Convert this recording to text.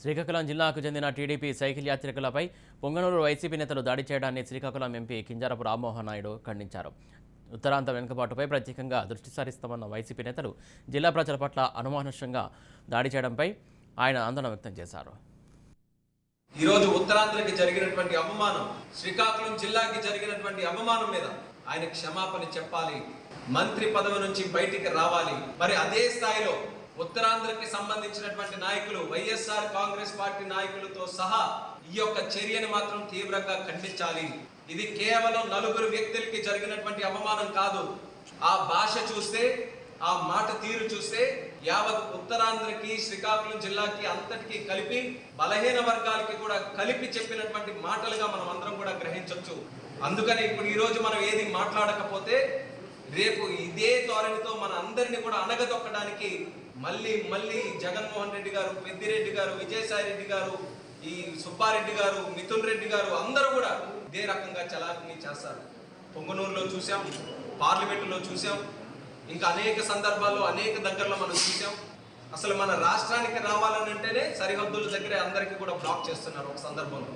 శ్రీకాకుళం జిల్లాకు చెందిన TDP cycle యాత్రికులపై పొంగనూరు వైసీపీ నేతలు దాడి చేయడాన్ని శ్రీకాకుళం ఎంపీ కింజారపు రామ్మోహన్ నాయుడు ఖండించారు. ఉత్తరాంత వెనుకబాటుపై ప్రత్యేకంగా దృష్టి సారిస్తామన్న వైసీపీ నేతలు జిల్లా ప్రజల పట్ల అనుమానుష్యంగా దాడి చేయడంపై ఆయన ఆందోళన వ్యక్తం చేశారు. ఈరోజు ఉత్తరాంధ్రకి జరిగినటువంటి అవమానం శ్రీకాకుళం జిల్లాకి జరిగినటువంటి అవమానం మీద ఆయన క్షమాపణ చెప్పాలి మంత్రి పదవి నుంచి బయటికి రావాలి. మరి అదే స్థాయిలో ఉత్తరాంధ్రకి సంబంధించినటువంటి నాయకులు వైఎస్ఆర్ కాంగ్రెస్ పార్టీ నాయకులతో సహా ఈ యొక్క చర్యను మాత్రం తీవ్రంగా ఖండించాలి. ఇది కేవలం నలుగురు వ్యక్తులకి జరిగినటువంటి అవమానం కాదు. ఆ భాష చూస్తే ఆ మాట తీరు చూస్తే యావత్ ఉత్తరాంధ్రకి శ్రీకాకుళం జిల్లాకి అంతటికి కలిపి బలహీన వర్గాలకి కూడా కలిపి చెప్పినటువంటి మాటలుగా మనం అందరం కూడా గ్రహించవచ్చు అందుకని ఇప్పుడు ఈ రోజు మనం ఏది మాట్లాడకపోతే రేపు ఇదే ధోరణితో మన అందరిని కూడా అనగదొక్కడానికి మళ్ళీ మళ్ళీ జగన్మోహన్ రెడ్డి గారు పెద్దిరెడ్డి గారు విజయసాయి రెడ్డి గారు ఈ సుబ్బారెడ్డి గారు మిథున్ రెడ్డి గారు అందరూ కూడా ఇదే రకంగా చలామణి చేస్తారు. పొంగనూరులో చూసాం పార్లమెంటులో చూసాం ఇంకా అనేక సందర్భాల్లో అనేక దగ్గరలో మనం చూసాం అసలు మన రాష్ట్రానికి రావాలని అంటేనే సరిహద్దుల దగ్గరే అందరికీ కూడా బ్లాక్ చేస్తున్నారు ఒక సందర్భంలో.